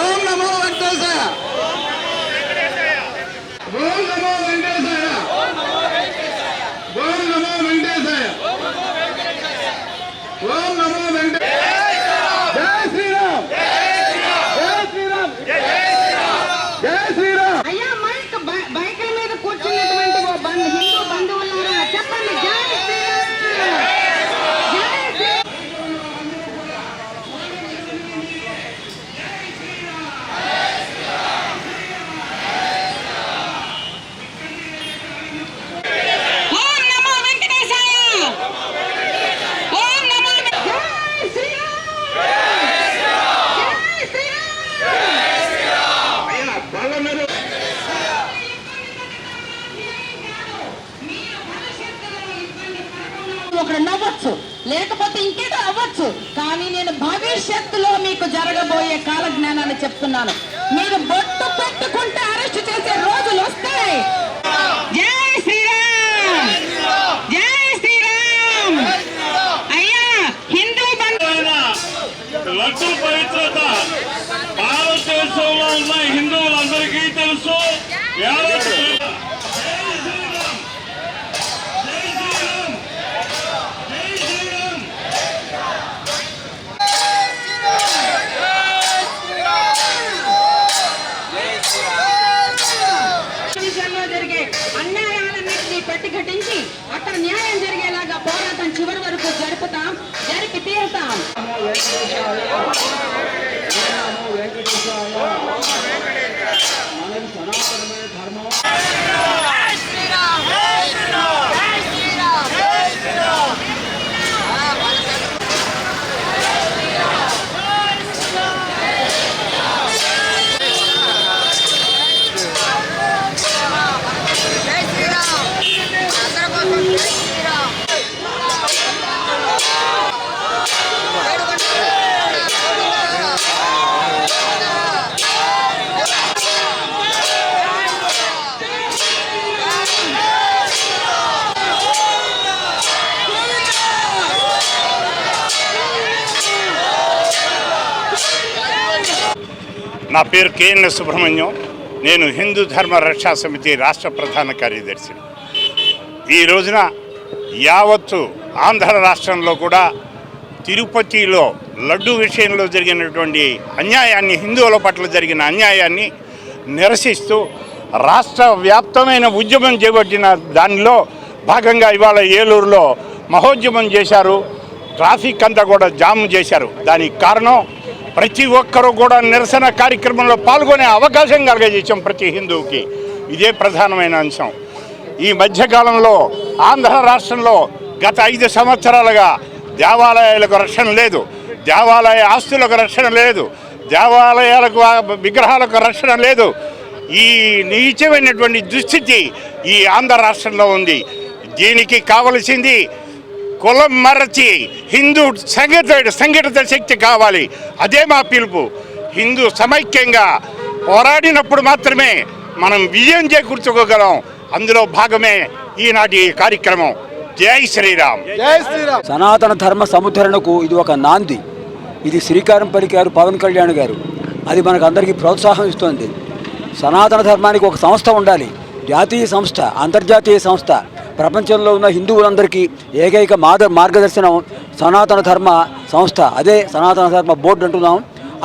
ஓம் நமோ வெங்கடேசா. ஓம் நமோ வெங்கடேசாயா ஓம் நமோ வெங்கடேசாயா ஓம் நமோ ఒకడు నవ్వచ్చు. లేకపోతే ఇంకేదో అవ్వచ్చు. కానీ నేను భవిష్యత్తులో మీకు జరగబోయే కాల జ్ఞానాన్ని చెప్తున్నాను. మీరు బొట్టు పెట్టుకుంటే అరెస్ట్ చేసే రోజులు వస్తాయి. జై శ్రీరామ్! జై శ్రీరామ్! అయ్యా హిందూ బంధు లడ్డు పవిత్రత భారతదేశంలో ఉన్న హిందువులందరికీ తెలుసు అక్కడ న్యాయం జరిగింది నా పేరు కేఎన్ఎస్ సుబ్రహ్మణ్యం. నేను హిందూ ధర్మ రక్షా సమితి రాష్ట్ర ప్రధాన కార్యదర్శి ఈ రోజున యావత్తు ఆంధ్ర రాష్ట్రంలో కూడా తిరుపతిలో లడ్డు విషయంలో జరిగినటువంటి అన్యాయాన్ని హిందువుల పట్ల జరిగిన అన్యాయాన్ని నిరసిస్తూ రాష్ట్ర వ్యాప్తమైన ఉద్యమం చేపట్టిన దానిలో భాగంగా ఇవాళ ఏలూరులో మహోద్యమం చేశారు. ట్రాఫిక్ అంతా కూడా జామ్ చేశారు. దానికి కారణం ప్రతి ఒక్కరూ కూడా నిరసన కార్యక్రమంలో పాల్గొనే అవకాశం కలగజేసాం ప్రతి హిందువుకి ఇదే ప్రధానమైన అంశం. ఈ మధ్యకాలంలో ఆంధ్ర రాష్ట్రంలో గత ఐదు సంవత్సరాలుగా దేవాలయాలకు రక్షణ లేదు. దేవాలయ ఆస్తులకు రక్షణ లేదు. దేవాలయాలకు విగ్రహాలకు రక్షణ లేదు. ఈ నీచమైనటువంటి దుస్థితి ఈ ఆంధ్ర రాష్ట్రంలో ఉంది. దీనికి కావలసింది కులం మరచి హిందూ సంఘటిత సంఘటిత శక్తి కావాలి. అదే మా పిలుపు. హిందూ సమైక్యంగా పోరాడినప్పుడు మాత్రమే మనం విజయం చేకూర్చుకోగలం. అందులో భాగమే ఈనాటి కార్యక్రమం. జై శ్రీరామ్. జై శ్రీరామ్. సనాతన ధర్మ సముద్ధరణకు ఇది ఒక నాంది. ఇది శ్రీకారం పలికారు పవన్ కళ్యాణ్ గారు. అది మనకు అందరికీ ప్రోత్సాహం ఇస్తుంది. సనాతన ధర్మానికి ఒక సంస్థ ఉండాలి. జాతీయ సంస్థ అంతర్జాతీయ సంస్థ. ప్రపంచంలో ఉన్న హిందువులందరికీ ఏకైక మాద మార్గదర్శనం సనాతన ధర్మ సంస్థ. అదే సనాతన ధర్మ బోర్డు అంటున్నాం.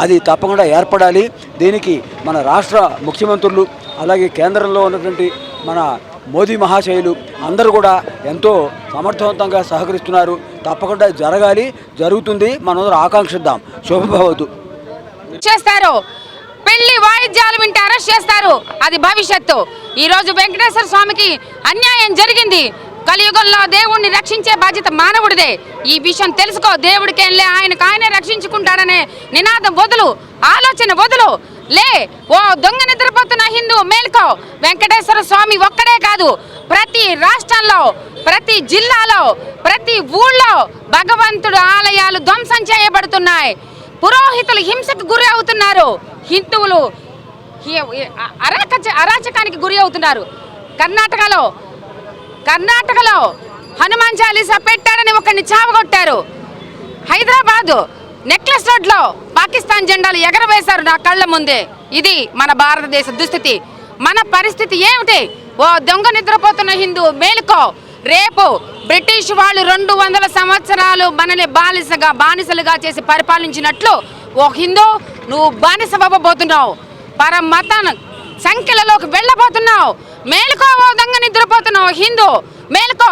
అది తప్పకుండా ఏర్పడాలి. దీనికి మన రాష్ట్ర ముఖ్యమంత్రులు అలాగే కేంద్రంలో ఉన్నటువంటి మన మోదీ మహాశయులు అందరూ కూడా ఎంతో సమర్థవంతంగా సహకరిస్తున్నారు. తప్పకుండా జరగాలి. జరుగుతుంది. మనందరూ ఆకాంక్షిద్దాం. శుభభవతు. చేస్తారు. పెళ్ళి వాయిద్యాలు వింటే అరెస్ట్ చేస్తారు. అది భవిష్యత్తు. ఈరోజు వెంకటేశ్వర స్వామికి అన్యాయం జరిగింది. కలియుగంలో దేవుణ్ణి రక్షించే బాధ్యత మానవుడిదే. ఈ విషయం తెలుసుకో దేవుడికేంలే ఆయనకు ఆయనే రక్షించుకుంటాడనే నినాదం వదులు ఆలోచన వదులు. లే ఓ దొంగ నిద్రపోతున్న హిందూ మేల్కో వెంకటేశ్వర స్వామి ఒక్కడే కాదు. ప్రతి రాష్ట్రంలో ప్రతి జిల్లాలో ప్రతి ఊళ్ళో భగవంతుడు ఆలయాలు ధ్వంసం చేయబడుతున్నాయి. పురోహితులు హింసకు గురి అవుతున్నారు హిందువులు అరాచ అరాచకానికి గురి అవుతున్నారు. కర్ణాటకలో కర్ణాటకలో హనుమాన్ చాలీసా పెట్టాడని ఒకరిని చావగొట్టారు. హైదరాబాదు నెక్లెస్ రోడ్లో పాకిస్తాన్ జెండాలు ఎగరవేశారు నా కళ్ళ ముందే. ఇది మన భారతదేశ దుస్థితి. మన పరిస్థితి ఏమిటి? ఓ దొంగ నిద్రపోతున్న హిందూ మేలుకో. రేపు బ్రిటిష్ వాళ్ళు రెండు వందల సంవత్సరాలు మనల్ని బానిసగా బానిసలుగా చేసి పరిపాలించినట్లు ఓ హిందూ నువ్వు బానిస అవ్వబోతున్నావు పరమతాన్ని సంఖ్యలలోకి వెళ్ళబోతున్నావు. మేలుకో ఓ దొంగ నిద్రపోతున్నావు హిందూ. మేలుకో.